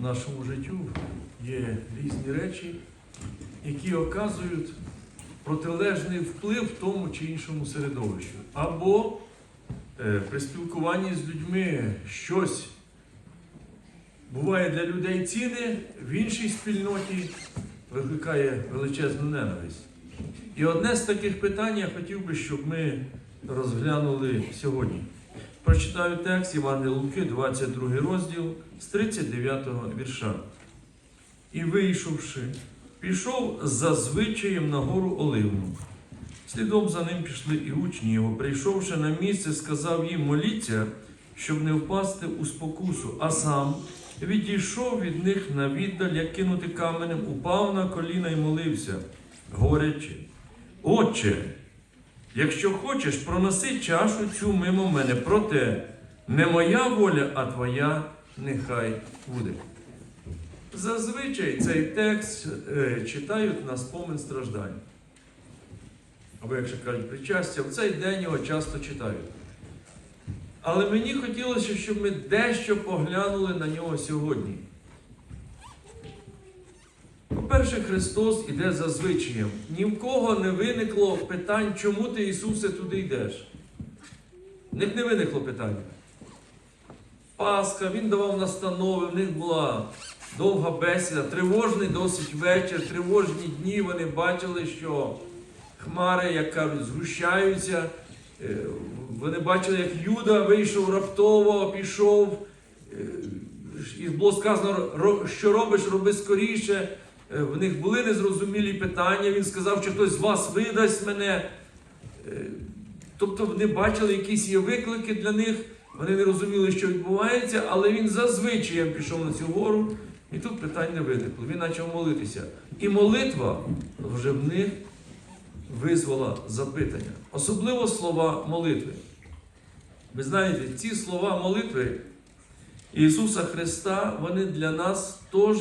в нашому життю є різні речі, які оказують протилежний вплив в тому чи іншому середовищу. Або е, при спілкуванні з людьми щось буває для людей цінне, в іншій спільноті викликає величезну ненависть. І одне з таких питань я хотів би, щоб ми розглянули сьогодні. Прочитаю текст Івана Луки, 22 розділ з 39 вірша. І вийшовши, пішов за звичаєм на гору Оливну. Слідом за ним пішли і учні його. Прийшовши на місце, сказав їм моліться, щоб не впасти у спокусу, а сам відійшов від них на віддаль, як кинути каменем, упав на коліна і молився, говорячи: Отче, якщо хочеш, проноси чашу цю мимо мене, проте не моя воля, а твоя нехай буде. Зазвичай цей текст е, читають на спомин страждань. Або, якщо кажуть, причастя, в цей день його часто читають. Але мені хотілося, щоб ми дещо поглянули на нього сьогодні. По-перше, Христос іде за звичаєм. Ні в кого не виникло питань, чому ти, Ісусе, туди йдеш. В них не виникло питання. Пасха, Він давав настанови, в них була довга бесіда, тривожний досить вечір, тривожні дні. Вони бачили, що хмари, як кажуть, згущаються. Е, Вони бачили, як Юда вийшов раптово, пішов. Е, І було сказано, що робиш, роби скоріше. Е, В них були незрозумілі питання. Він сказав, що хтось з вас видасть мене. Е, Тобто вони бачили, якісь є виклики для них, вони не розуміли, що відбувається, але він зазвичай пішов на цю гору, і тут питань не виникло. Він почав молитися. І молитва вже в них визвала запитання. Особливо слова молитви. Ви знаєте, ці слова молитви Ісуса Христа, вони для нас теж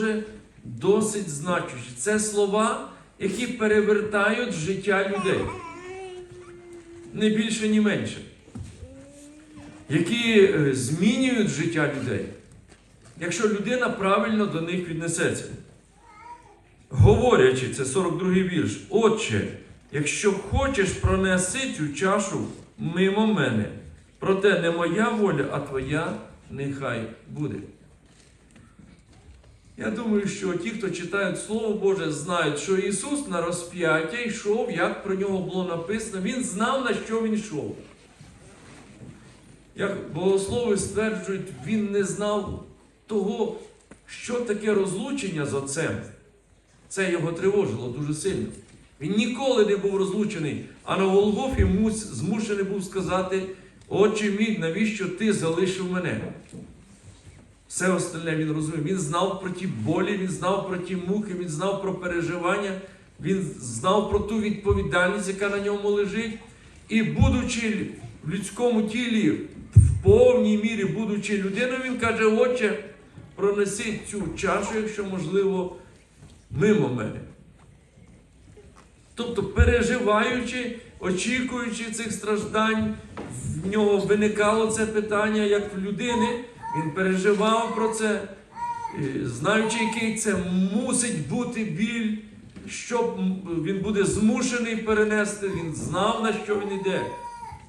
досить значущі. Це слова, які перевертають життя людей. Не більше, ні менше. Які е, змінюють життя людей, якщо людина правильно до них віднесеться. Говорячи, це 42-й вірш. Отче, якщо хочеш, пронеси цю чашу мимо мене. Проте не моя воля, а твоя нехай буде. Я думаю, що ті, хто читають Слово Боже, знають, що Ісус на розп'яття йшов, як про нього було написано, Він знав, на що він йшов. Як богослови стверджують, він не знав того, що таке розлучення з Отцем. Це його тривожило дуже сильно. Він ніколи не був розлучений, а на Голгофі змушений був сказати: Отче мій, навіщо ти залишив мене? Все остальне він розумів. Він знав про ті болі, він знав про ті муки, він знав про переживання, він знав про ту відповідальність, яка на ньому лежить. І будучи в людському тілі, в повній мірі, будучи людиною, він каже, Отче, пронеси цю чашу, якщо можливо, мимо мене. Тобто, переживаючи, очікуючи цих страждань, в нього виникало це питання, як в людини. Він переживав про це, знаючи, який це мусить бути біль, що він буде змушений перенести. Він знав, на що він йде.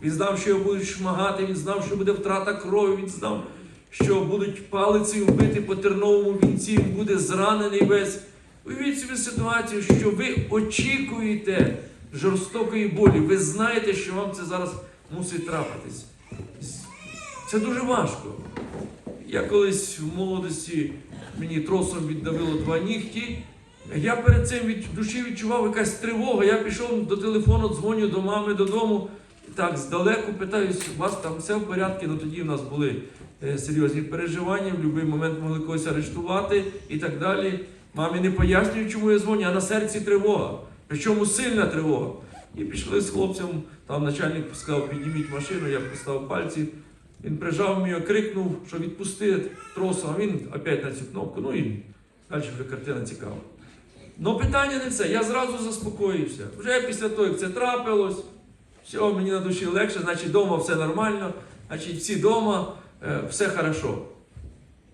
Він знав, що його будуть шмагати, він знав, що буде втрата крові, він знав, що будуть палиці вбити по терновому вінці, він буде зранений весь. Уявіть собі ситуацію, що ви очікуєте жорстокої болі. Ви знаєте, що вам це зараз мусить трапитись. Це дуже важко. Я колись в молодості мені тросом віддавило два нігті. Я перед цим від душі відчував якась тривога. Я пішов до телефону, дзвоню до мами додому. Так, здалеку питаюсь, у вас там все в порядку, ну тоді в нас були е, серйозні переживання, в будь-який момент могли когось арештувати і так далі. Мамі не пояснюю, чому я дзвоню, а на серці тривога. Причому сильна тривога. І пішли з хлопцем, там начальник сказав, підніміть машину, я поставив пальці. Він прижав мене, крикнув, що відпусти тросу, а він опять на цю кнопку. Ну і далі вже картина цікава. Ну питання не це. Я зразу заспокоївся. Вже після того, як це трапилось, все, мені на душі легше, значить вдома все нормально, значить всі вдома, е, все хорошо.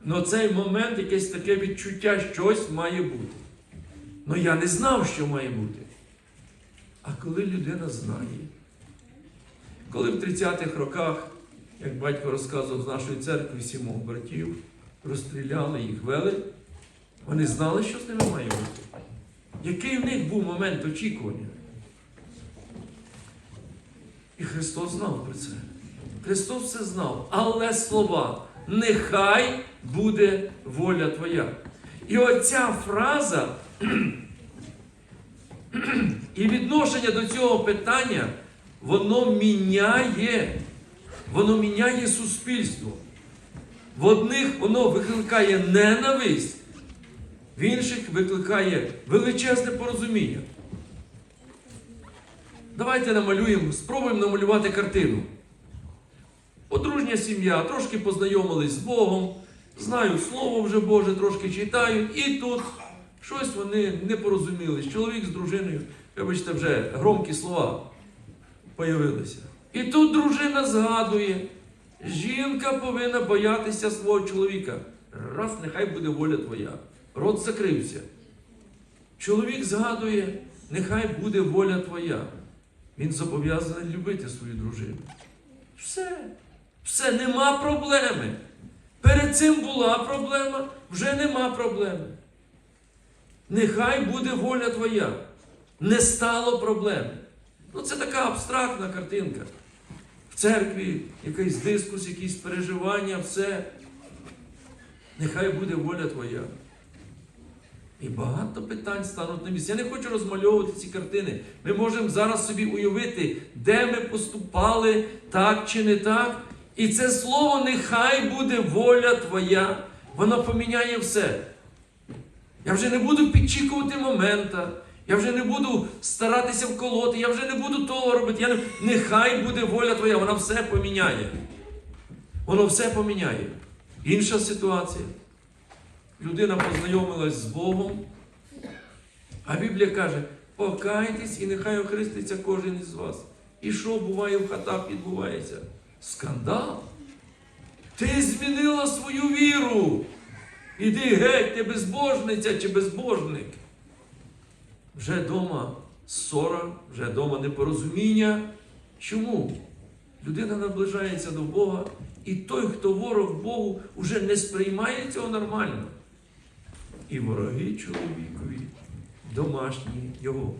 Но цей момент якесь таке відчуття, щось має бути. Ну я не знав, що має бути. А коли людина знає, коли в 30-х роках, як батько розказував з нашої церкви сімох братів, розстріляли їх, вели, вони знали, що з ними має бути. Який в них був момент очікування? І Христос знав про це. Христос все знав. Але слова, нехай буде воля Твоя. І оця фраза і відношення до цього питання, воно міняє, воно міняє суспільство. В одних воно викликає ненависть, в інших викликає величезне порозуміння. Давайте намалюємо, спробуємо намалювати картину. Подружня сім'я, трошки познайомились з Богом, знають Слово вже Боже, трошки читають, і тут щось вони не порозумілись. Чоловік з дружиною, вибачте, вже громкі слова появилися. І тут дружина згадує, жінка повинна боятися свого чоловіка. Раз, нехай буде воля твоя. Рот закрився. Чоловік згадує, нехай буде воля твоя. Він зобов'язаний любити свою дружину. Все. Все, нема проблеми. Перед цим була проблема, вже нема проблеми. Нехай буде воля твоя. Не стало проблеми. Ну, це така абстрактна картинка. В церкві якийсь дискус, якісь переживання, все. Нехай буде воля твоя. І багато питань стануть на місці. Я не хочу розмальовувати ці картини. Ми можемо зараз собі уявити, де ми поступали так чи не так. І це слово нехай буде воля твоя. Воно поміняє все. Я вже не буду підчікувати момента. Я вже не буду старатися вколоти, я вже не буду того робити. Я не... Нехай буде воля твоя, вона все поміняє. Воно все поміняє. Інша ситуація. Людина познайомилась з Богом, а Біблія каже: покайтесь і нехай охреститься кожен із вас. І що буває в хатах відбувається? Скандал. Ти змінила свою віру. Іди геть, ти безбожниця чи безбожник. Вже вдома ссора, вже вдома непорозуміння. Чому? Людина наближається до Бога, і той, хто ворог Богу, вже не сприймає цього нормально. І вороги чоловікові, домашні його.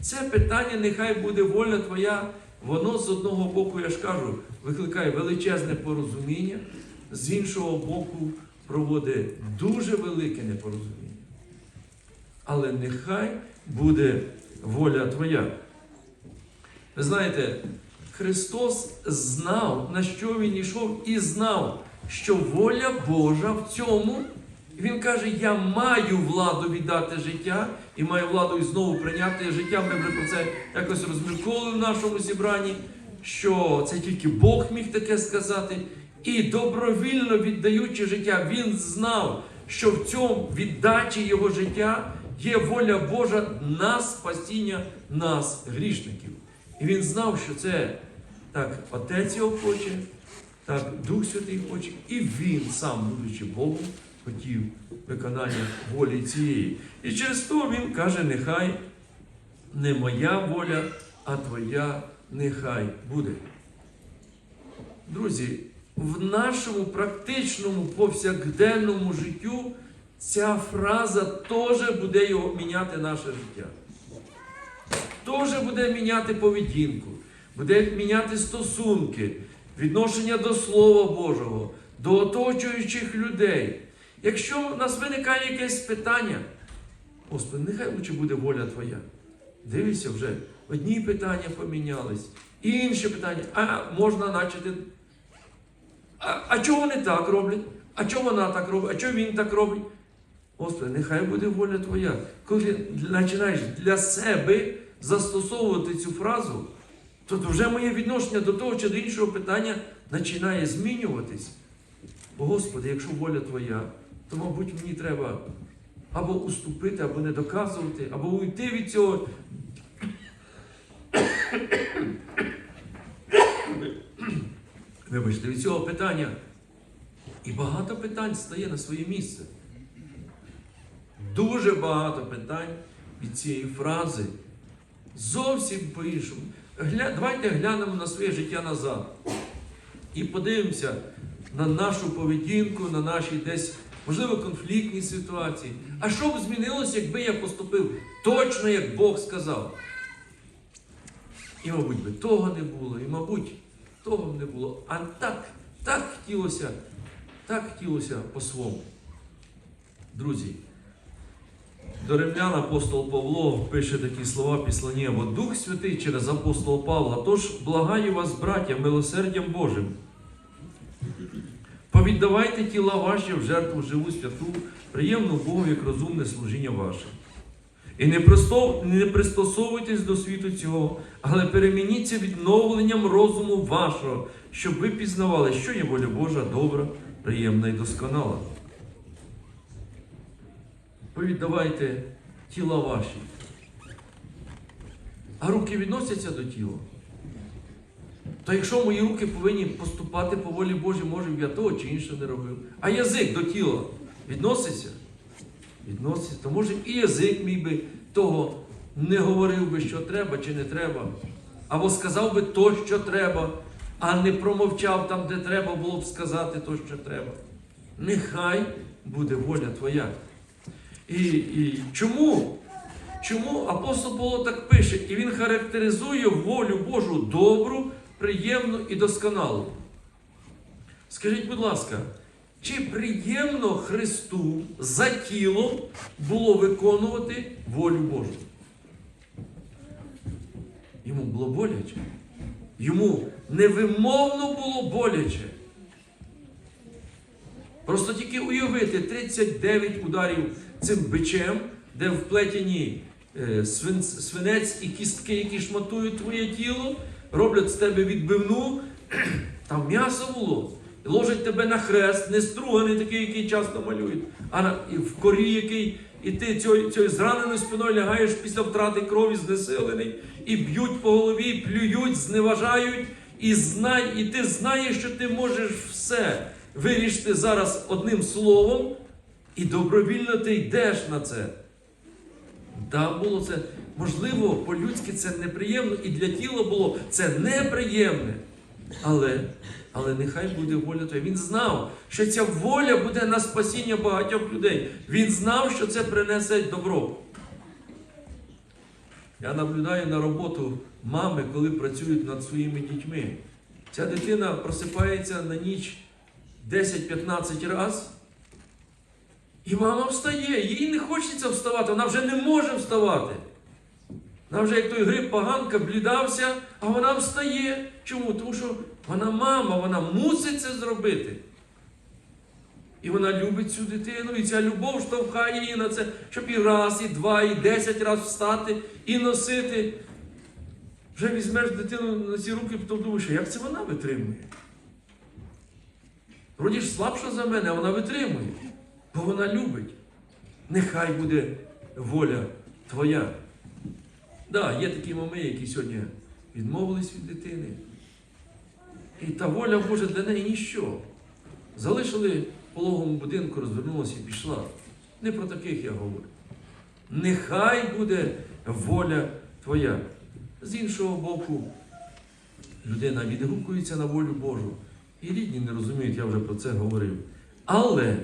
Це питання, нехай буде воля твоя, воно з одного боку, я ж кажу, викликає величезне порозуміння, з іншого боку, проводить дуже велике непорозуміння. Але нехай буде воля твоя. Ви знаєте, Христос знав, на що Він йшов, і знав, що воля Божа в цьому. Він каже: Я маю владу віддати життя і маю владу і знову прийняти життя. Ми вже про це якось розмірковували в нашому зібранні, що це тільки Бог міг таке сказати. І добровільно віддаючи життя, він знав, що в цьому віддачі його життя є воля Божа на спасіння нас, грішників. І він знав, що це так Отець його хоче, так Дух Святий хоче, і він сам, будучи Богом, хотів виконання волі цієї. І через то він каже: нехай не моя воля, а твоя нехай буде. Друзі, в нашому практичному повсякденному життю ця фраза теж буде його міняти наше життя. Теж буде міняти поведінку, буде міняти стосунки, відношення до Слова Божого, до оточуючих людей. Якщо в нас виникає якесь питання, Господи, нехай лучше буде воля Твоя. Дивися вже, одні питання помінялись, інші питання, а можна начати. А, а чого вони так роблять? А чого вона так робить? А чого він так робить? Господи, нехай буде воля Твоя. Коли починаєш для себе застосовувати цю фразу, то вже моє відношення до того чи до іншого питання починає змінюватись. Бо, Господи, якщо воля Твоя, то, мабуть, мені треба або уступити, або не доказувати, або уйти від цього. Вибачте, від цього питання. І багато питань стає на своє місце. Дуже багато питань від цієї фрази. Зовсім по-іншому. Гля... Давайте глянемо на своє життя назад. І подивимося на нашу поведінку, на наші десь, можливо, конфліктні ситуації. А що б змінилося, якби я поступив точно, як Бог сказав? І, мабуть, би того не було, і, мабуть, того б не було. А так, так хотілося, так хотілося по-своєму. Друзі, до римлян апостол Павло пише такі слова післання, бо Дух Святий через апостола Павла. Тож благаю вас, браття, милосердям Божим. Повіддавайте тіла ваші в жертву живу святу, приємну Богу, як розумне служіння ваше. І не пристосовуйтесь до світу цього, але перемініться відновленням розуму вашого, щоб ви пізнавали, що є воля Божа добра, приємна і досконала. Повіддавайте тіла ваші. А руки відносяться до тіла. То якщо мої руки повинні поступати по волі Божій, може я того чи інше не робив. А язик до тіла відноситься? Відноситься. То може і язик мій би того не говорив би, що треба чи не треба. Або сказав би то, що треба, а не промовчав там, де треба було б сказати то, що треба. Нехай буде воля твоя. І, і чому? Чому апостол Павло так пише? І він характеризує волю Божу добру, приємну і досконалу. Скажіть, будь ласка, чи приємно Христу за тілом було виконувати волю Божу? Йому було боляче. Йому невимовно було боляче. Просто тільки уявити 39 ударів цим бичем, де вплетені е, свинець і кістки, які шматують твоє тіло, роблять з тебе відбивну, там м'ясо було. Ложать тебе на хрест, не струганий такий, який часто малюють, а на, і в корі, який, і ти цією, цією зраненою спиною лягаєш після втрати крові знесилений, і б'ють по голові, плюють, зневажають, і знай, і ти знаєш, що ти можеш все вирішити зараз одним словом, і добровільно ти йдеш на це. Да, було це, можливо, по-людськи це неприємно, і для тіла було це неприємне. Але, але нехай буде воля твоя. Він знав, що ця воля буде на спасіння багатьох людей. Він знав, що це принесе добро. Я наблюдаю на роботу мами, коли працюють над своїми дітьми. Ця дитина просипається на ніч 10-15 разів. І мама встає, їй не хочеться вставати, вона вже не може вставати. Вона вже, як той гриб поганка, блідався, а вона встає. Чому? Тому що вона мама, вона мусить це зробити. І вона любить цю дитину, і ця любов штовхає її на це, щоб і раз, і два, і десять разів встати і носити. Вже візьмеш дитину на ці руки, потім думаєш, як це вона витримує? Вроді ж слабша за мене, а вона витримує, бо вона любить. Нехай буде воля твоя. Да, є такі мами, які сьогодні відмовились від дитини. І та воля Божа для неї ніщо. Залишили в пологовому будинку, розвернулася і пішла. Не про таких я говорю. Нехай буде воля твоя. З іншого боку, людина відгукується на волю Божу. І рідні не розуміють, я вже про це говорив. Але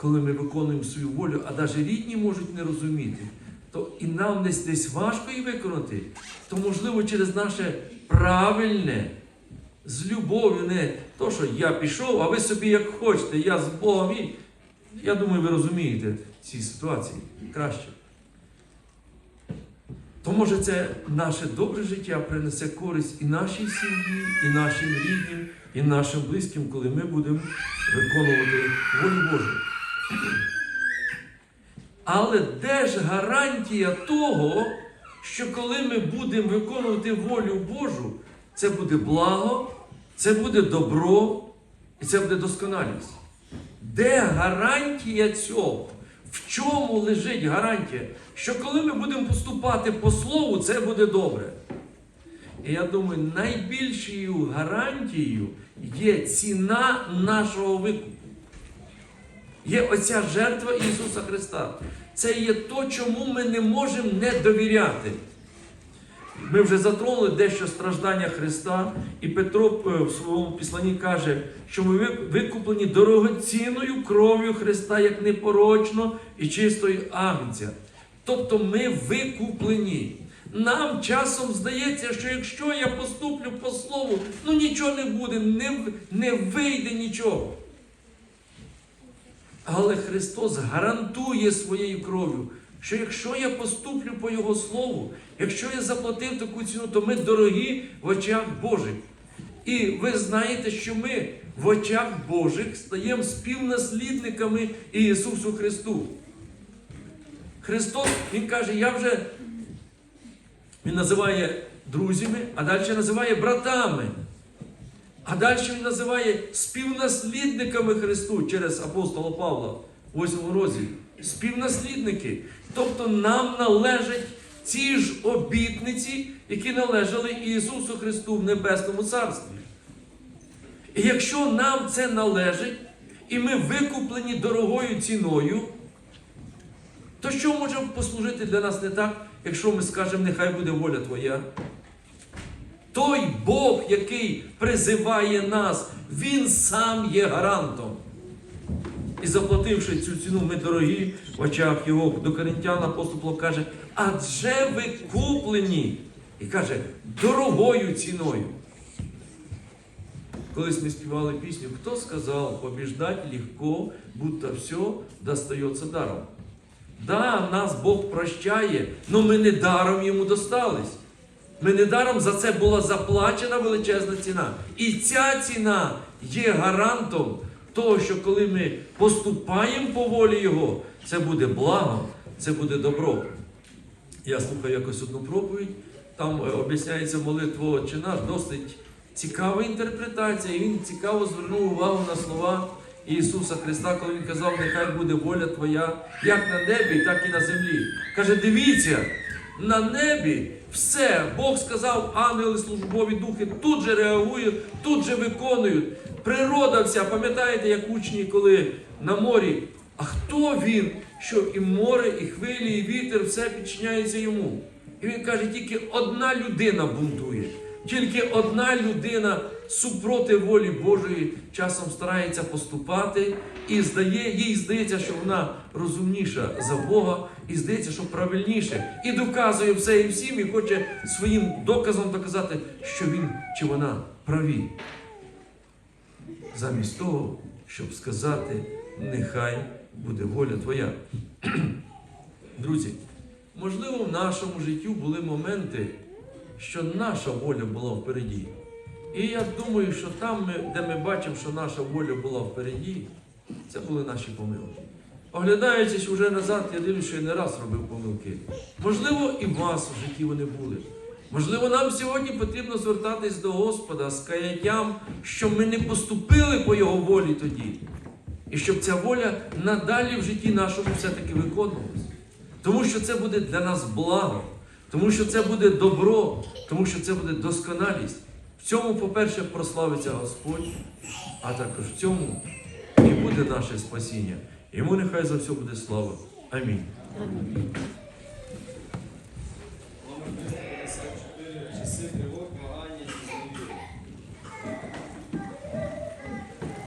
коли ми виконуємо свою волю, а навіть рідні можуть не розуміти, то і нам десь десь важко її виконати, то можливо через наше правильне, з любов'ю, не то, що я пішов, а ви собі як хочете, я з Богом. І я думаю, ви розумієте ці ситуації краще. То може це наше добре життя принесе користь і нашій сім'ї, і нашим рідним, і нашим близьким, коли ми будемо виконувати волю Божу. Але де ж гарантія того, що коли ми будемо виконувати волю Божу, це буде благо, це буде добро і це буде досконалість? Де гарантія цього? В чому лежить гарантія? Що коли ми будемо поступати по слову, це буде добре. І я думаю, найбільшою гарантією є ціна нашого викупу. Є оця жертва Ісуса Христа. Це є то, чому ми не можемо не довіряти. Ми вже затронули дещо страждання Христа, і Петро е, в своєму післанні каже, що ми викуплені дорогоцінною кров'ю Христа як непорочно і чистої агнця. Тобто ми викуплені. Нам часом здається, що якщо я поступлю по слову, ну нічого не буде, не, не вийде нічого. Але Христос гарантує своєю кров'ю, що якщо я поступлю по Його Слову, якщо я заплатив таку ціну, то ми дорогі в очах Божих. І ви знаєте, що ми в очах Божих стаємо співнаслідниками Ісусу Христу. Христос, Він каже, я вже Він називає друзями, а далі називає братами. А далі він називає співнаслідниками Христу через апостола Павла в 8 розділі. Співнаслідники. Тобто нам належать ці ж обітниці, які належали Ісусу Христу в Небесному Царстві. І якщо нам це належить, і ми викуплені дорогою ціною, то що може послужити для нас не так, якщо ми скажемо, нехай буде воля Твоя? Той Бог, який призиває нас, Він сам є гарантом. І заплативши цю ціну, ми дорогі в очах Його до Коринтян апостол каже, адже ви куплені. І каже, дорогою ціною. Колись ми співали пісню, хто сказав, побіждать легко, будто все достається даром. Да, нас Бог прощає, але ми не даром йому достались. Ми недаром за це була заплачена величезна ціна. І ця ціна є гарантом того, що коли ми поступаємо по волі Його, це буде благо, це буде добро. Я слухаю якось одну проповідь, там е, об'ясняється молитва «Отче наш, досить цікава інтерпретація, і він цікаво звернув увагу на слова Ісуса Христа, коли Він казав, нехай буде воля Твоя, як на небі, так і на землі. Каже, дивіться, на небі все, Бог сказав, ангели, службові духи тут же реагують, тут же виконують. Природа вся, пам'ятаєте, як учні, коли на морі, а хто він, що і море, і хвилі, і вітер, все підчиняється йому. І він каже, тільки одна людина бунтує. Тільки одна людина супроти волі Божої часом старається поступати, і здає, їй здається, що вона розумніша за Бога, і здається, що правильніше, і доказує все і всім, і хоче своїм доказом доказати, що він чи вона праві. Замість того, щоб сказати, нехай буде воля Твоя. Друзі, можливо, в нашому житті були моменти, що наша воля була впереді. І я думаю, що там, ми, де ми бачимо, що наша воля була впереді, це були наші помилки. Оглядаючись уже назад, я дивлюся, що я не раз робив помилки. Можливо, і вас в житті вони були. Можливо, нам сьогодні потрібно звертатись до Господа з каяттям, що ми не поступили по Його волі тоді. І щоб ця воля надалі в житті нашому все-таки виконувалась. Тому що це буде для нас благо, тому що це буде добро, тому що це буде досконалість. В цьому, по-перше, прославиться Господь, а також в цьому і буде наше спасіння. Йому нехай за все буде слава. Амінь.